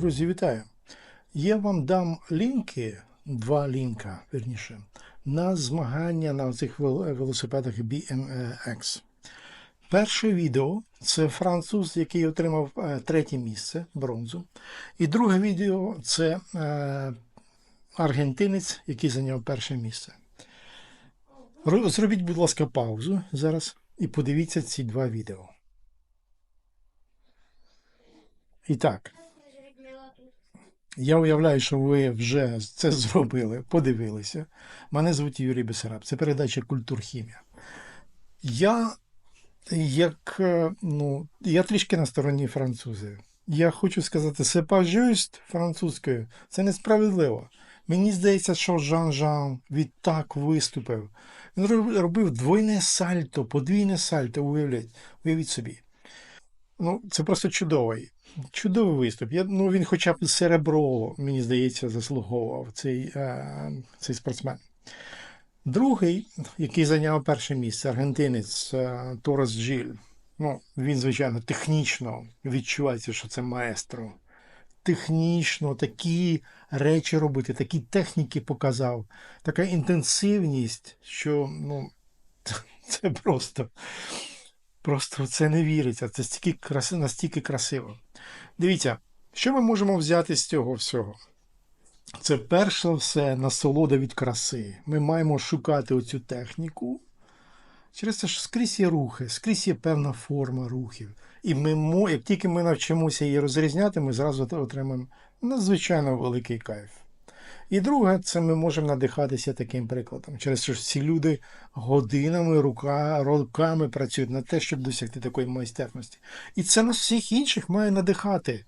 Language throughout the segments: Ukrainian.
Друзі, вітаю! Я вам дам лінки, два лінка, верніше, на змагання на цих велосипедах BMX. Перше відео це француз, який отримав е, третє місце бронзу. І друге відео це е, аргентинець, який зайняв перше місце. Зробіть, будь ласка, паузу зараз і подивіться ці два відео. І так. Я уявляю, що ви вже це зробили, подивилися. Мене звуть Юрій Бесараб. Це передача Культурхімія. Я як е, ну, я трішки на стороні французів. Я хочу сказати, pas французькою. Це несправедливо. Мені здається, що Жан-Жан відтак виступив. Він робив двойне сальто, подвійне сальто, уявлять, уявіть собі. Ну, це просто чудовий. Чудовий виступ. Я, ну, він хоча б серебро, мені здається, заслуговував цей, е, цей спортсмен. Другий, який зайняв перше місце, аргентинець е, Торес Джиль. Ну, він, звичайно, технічно відчувається, що це маестро. Технічно такі речі робити, такі техніки показав, така інтенсивність, що ну, це просто, просто це не віриться. Це стільки краси, настільки красиво. Дивіться, що ми можемо взяти з цього всього? Це перш за все насолода від краси. Ми маємо шукати оцю техніку. Через те, що скрізь є рухи, скрізь є певна форма рухів. І ми, як тільки ми навчимося її розрізняти, ми зразу отримаємо надзвичайно великий кайф. І друге, це ми можемо надихатися таким прикладом. Через що ці люди годинами, рука, роками працюють на те, щоб досягти такої майстерності. І це нас всіх інших має надихати.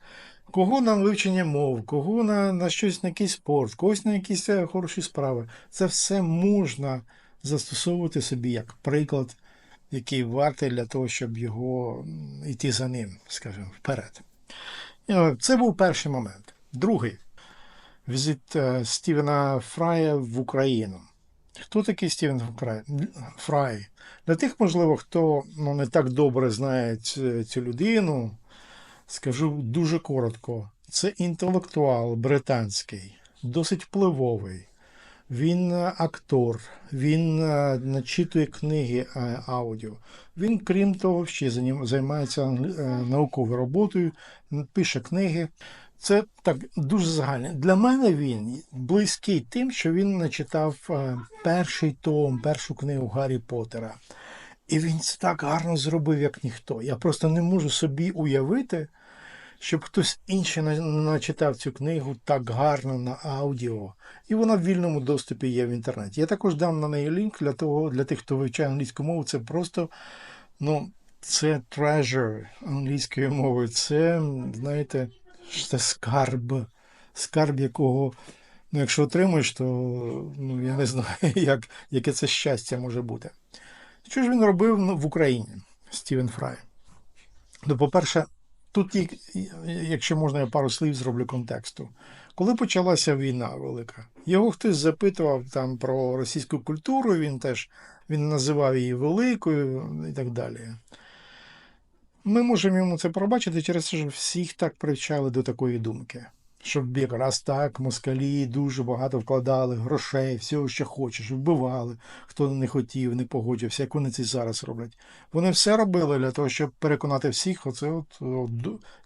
Кого на вивчення мов, кого на, на щось на якийсь спорт, когось на якісь е, хороші справи. Це все можна застосовувати собі як приклад, який вартий для того, щоб його йти за ним, скажімо, вперед. Е, Це був перший момент. Другий візит е, Стівена Фрая в Україну. Хто такий Стівен Фрай? Для тих, можливо, хто ну, не так добре знає цю, людину, скажу дуже коротко. Це інтелектуал британський, досить впливовий. Він е, актор, він е, начитує книги аудіо. Він, крім того, ще займається науковою роботою, пише книги. Це так дуже загальне. Для мене він близький тим, що він начитав е, перший том, першу книгу Гаррі Поттера. І він це так гарно зробив, як ніхто. Я просто не можу собі уявити, щоб хтось інший начитав цю книгу так гарно на аудіо. І вона в вільному доступі є в інтернеті. Я також дам на неї лінк для того, для тих, хто вивчає англійську мову. Це просто, ну, це treasure англійською мовою. Це, знаєте, це скарб, скарб, якого, ну, якщо отримуєш, то ну, я не знаю, як, яке це щастя може бути. Що ж він робив ну, в Україні, Стівен Фрай? Ну, по-перше, тут, якщо можна, я пару слів зроблю контексту. Коли почалася війна велика, його хтось запитував там про російську культуру, він теж він називав її великою і так далі. Ми можемо йому це пробачити через те, що всіх так привчали до такої думки. Щоб якраз так москалі дуже багато вкладали грошей, всього, що хочеш, вбивали, хто не хотів, не погодився, як вони це зараз роблять. Вони все робили для того, щоб переконати всіх, оце от, от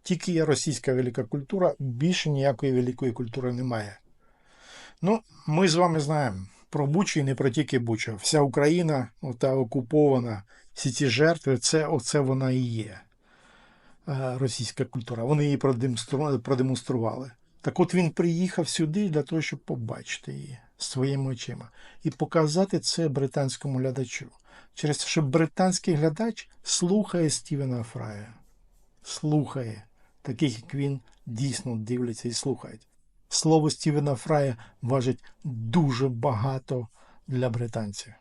тільки є російська велика культура, більше ніякої великої культури немає. Ну, ми з вами знаємо про Бучу і не про тільки Бучу. Вся Україна, ота окупована, всі ці жертви, це оце вона і є. Е, Російська культура. Вони її продемонстрували. Так от він приїхав сюди для того, щоб побачити її своїми очима і показати це британському глядачу. Через те, що британський глядач слухає Стівена Фрая. Слухає, таких як він дійсно дивляться і слухають. Слово Стівена Фрая важить дуже багато для британців.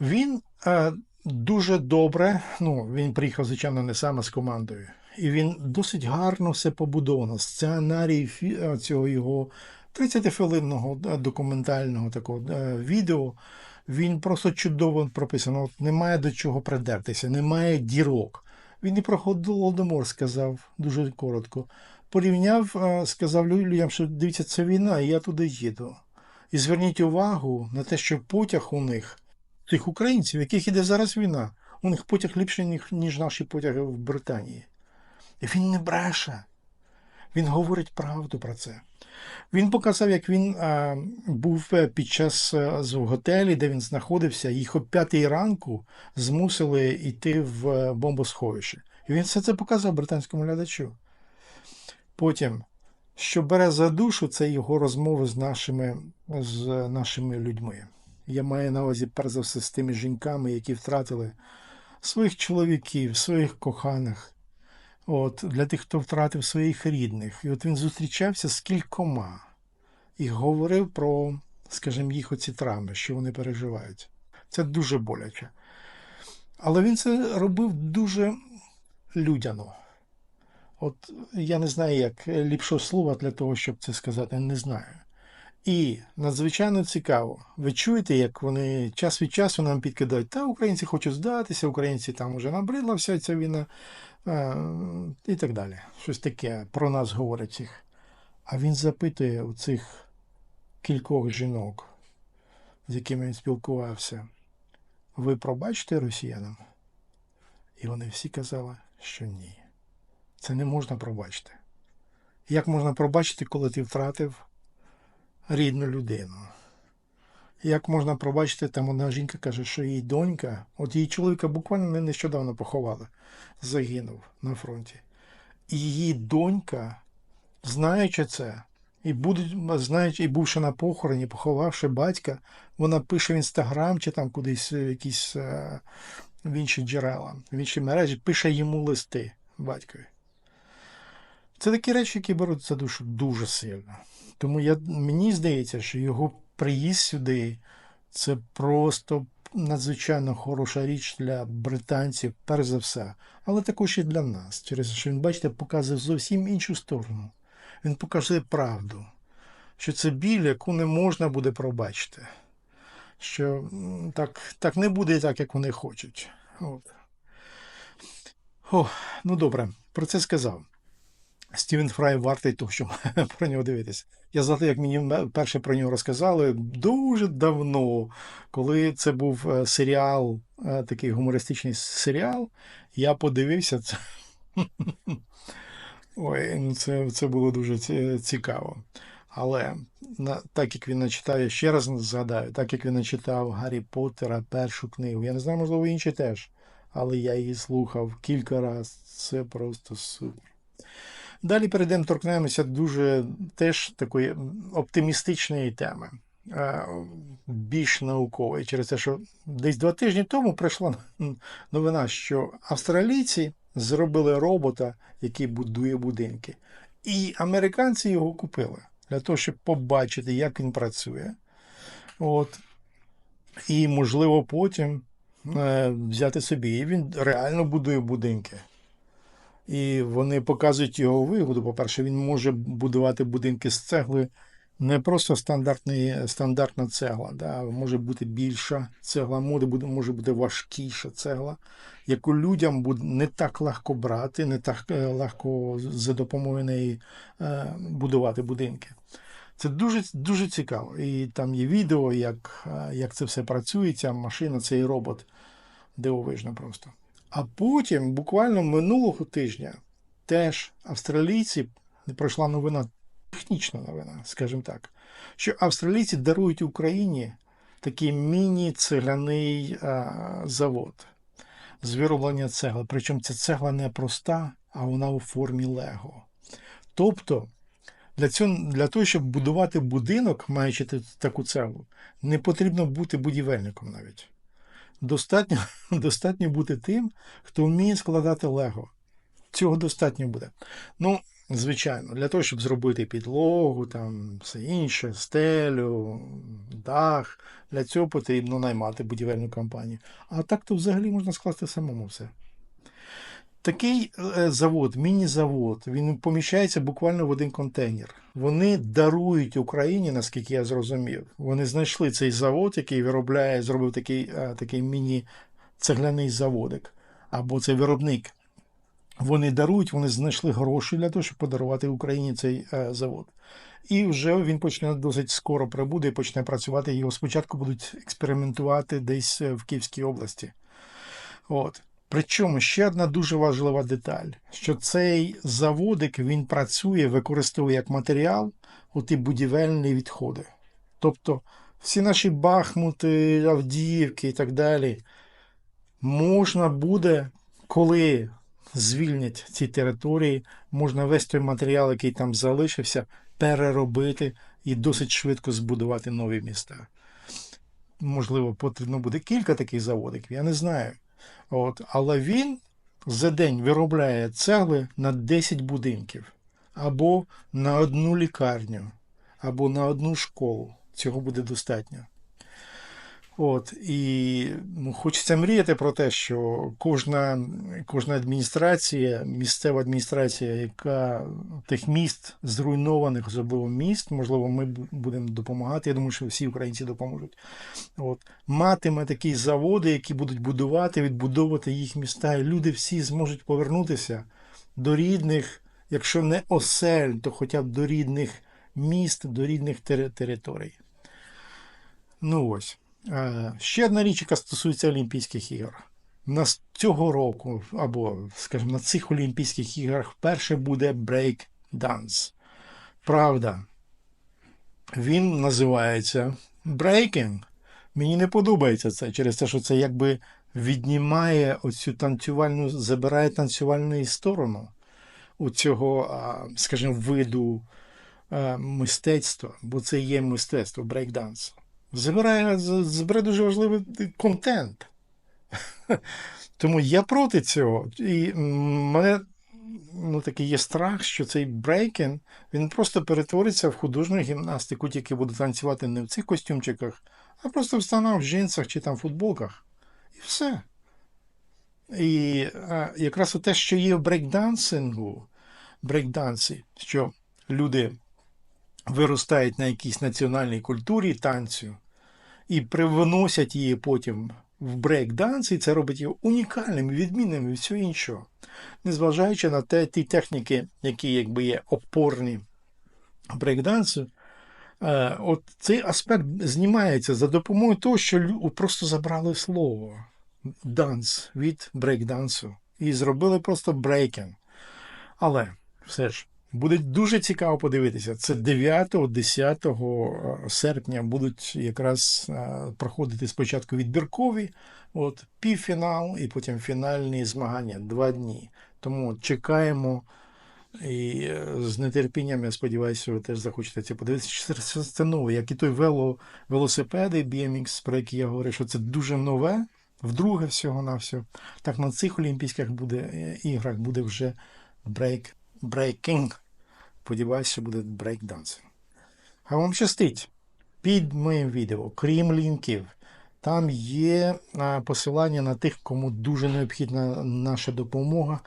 Він е, дуже добре, ну, він приїхав, звичайно, не саме з командою. І він досить гарно все побудовано. Сценарій е, цього його 30-хвилинного документального такого е, відео. Він просто чудово прописано. Немає до чого придертися, немає дірок. Він і про Голодомор сказав дуже коротко. порівняв, е, сказав лю- людям, що дивіться, це війна, і я туди їду. І зверніть увагу на те, що потяг у них, тих українців, яких іде зараз війна, у них потяг ліпший, ніж, наші потяги в Британії. І він не бреше. Він говорить правду про це. Він показав, як він а, був е, під час е, з- готелі, де він знаходився, їх о п'ятій ранку змусили йти в е, бомбосховище. І він все це показав британському глядачу. Потім, що бере за душу, це його розмови з нашими, з нашими людьми. Я маю на увазі, перш за все, з тими жінками, які втратили своїх чоловіків, своїх коханих. От, для тих, хто втратив своїх рідних. І от він зустрічався з кількома і говорив про, скажімо, їх оці травми, що вони переживають. Це дуже боляче. Але він це робив дуже людяно. От я не знаю, як ліпшого слова для того, щоб це сказати, не знаю. І надзвичайно цікаво. Ви чуєте, як вони час від часу нам підкидають, та українці хочуть здатися, українці там уже набридла вся ця війна а, і так далі. Щось таке про нас говорять всіх. А він запитує у цих кількох жінок, з якими він спілкувався, ви пробачите росіянам? І вони всі казали, що ні. Це не можна пробачити. Як можна пробачити, коли ти втратив рідну людину? Як можна пробачити, там одна жінка каже, що її донька, от її чоловіка буквально не- нещодавно поховали, загинув на фронті. І її донька, знаючи це, і будуть, знаючи, і бувши на похороні, поховавши батька, вона пише в інстаграм чи там кудись е, якісь е, в інші джерела, в інші мережі, пише йому листи батькові. Це такі речі, які беруть за душу дуже сильно. Тому я, мені здається, що його приїзд сюди це просто надзвичайно хороша річ для британців, перш за все, але також і для нас. Через що він, бачите, показує зовсім іншу сторону. Він показує правду, що це біль, яку не можна буде пробачити. Що так, так не буде так, як вони хочуть. От. О, ну добре, про це сказав. Стівен Фрай вартий того, щоб про нього дивитися. Я згадую, як мені перше про нього розказали дуже давно, коли це був е, серіал, е, такий гумористичний серіал. Я подивився це. Ой, ну це, це було дуже цікаво. Але так як він начитав, я ще раз згадаю, так як він начитав Гаррі Поттера першу книгу, я не знаю, можливо, інші теж, але я її слухав кілька разів. Це просто супер. Далі перейдемо, торкнемося дуже теж такої оптимістичної теми, е, більш наукової, через те, що десь два тижні тому прийшла новина, що австралійці зробили робота, який будує будинки. І американці його купили для того, щоб побачити, як він працює. От. І, можливо, потім е, взяти собі. І він реально будує будинки. І вони показують його вигоду. По-перше, він може будувати будинки з цегли не просто стандартний, стандартна цегла, да, може бути більша цегла, може бути, може бути важкіша цегла, яку людям буде не так легко брати, не так е, легко за допомогою неї е, будувати будинки. Це дуже, дуже цікаво. І там є відео, як, е, як це все працює, ця машина, цей робот. Дивовижно просто. А потім, буквально минулого тижня, теж австралійці пройшла новина, технічна новина, скажімо так, що австралійці дарують Україні такий міні-цегляний завод з вироблення цегли. Причому ця цегла не проста, а вона у формі Лего. Тобто, для, цього, для того, щоб будувати будинок, маючи таку цеглу, не потрібно бути будівельником навіть. Достатньо, достатньо бути тим, хто вміє складати Лего. Цього достатньо буде. Ну, звичайно, для того, щоб зробити підлогу, там все інше, стелю, дах, для цього потрібно наймати будівельну компанію. А так то взагалі можна скласти самому все. Такий е, завод, міні-завод, він поміщається буквально в один контейнер. Вони дарують Україні, наскільки я зрозумів. Вони знайшли цей завод, який виробляє, зробив такий, е, такий міні-цегляний заводик, або це виробник. вони дарують, вони знайшли гроші для того, щоб подарувати Україні цей е, завод. І вже він почне досить скоро прибуде і почне працювати. Його спочатку будуть експериментувати десь в Київській області. От. Причому ще одна дуже важлива деталь, що цей заводик він працює, використовує як матеріал оті будівельні відходи. Тобто всі наші Бахмути, Авдіївки і так далі можна буде, коли звільнять ці території, можна весь той матеріал, який там залишився, переробити і досить швидко збудувати нові міста. Можливо, потрібно буде кілька таких заводиків, я не знаю. От, але він за день виробляє цегли на 10 будинків, або на одну лікарню, або на одну школу. Цього буде достатньо. От, і ну, хочеться мріяти про те, що кожна, кожна адміністрація, місцева адміністрація, яка тих міст зруйнованих, особливо міст, можливо, ми будемо допомагати. Я думаю, що всі українці допоможуть. От, матиме такі заводи, які будуть будувати, відбудовувати їх міста, і люди всі зможуть повернутися до рідних, якщо не осель, то хоча б до рідних міст, до рідних тери- територій. Ну ось. Е, Ще одна річ, яка стосується Олімпійських ігор. У нас цього року, або, скажімо, на цих Олімпійських іграх вперше буде брейк данс. Правда, він називається брейкінг. Мені не подобається це через те, що це якби віднімає оцю танцювальну, забирає танцювальну сторону у цього, скажімо, виду е, мистецтва, бо це є мистецтво, брейкданс. Забирає, з- забирає дуже важливий контент. Тому я проти цього. І мене ну, такий є страх, що цей брейкінг він просто перетвориться в художню гімнастику, тільки буде танцювати не в цих костюмчиках, а просто в станах, в джинсах чи там в футболках. І все. І а, якраз те, що є в брейкдансингу, брейкдансі, що люди виростають на якійсь національній культурі танцю і привносять її потім в брейк-данс, і це робить його унікальним, відмінним від всього іншого. Незважаючи на те, ті техніки, які якби є опорні брейк-дансу, е, от цей аспект знімається за допомогою того, що просто забрали слово данс від брейк-дансу і зробили просто брейкінг. Але все ж буде дуже цікаво подивитися. Це 9-10 серпня будуть якраз е, проходити спочатку відбіркові, от півфінал і потім фінальні змагання два дні. Тому чекаємо. І е, з нетерпінням, я сподіваюся, ви теж захочете це подивитися. Це, це, нове, як і той вело, велосипеди BMX, про які я говорив, що це дуже нове, вдруге всього на все. Так на цих Олімпійських буде, е, іграх буде вже брейк, брейкінг. Сподіваюся, що буде брейк-данс. А вам щастить. Під моїм відео, крім лінків, там є посилання на тих, кому дуже необхідна наша допомога.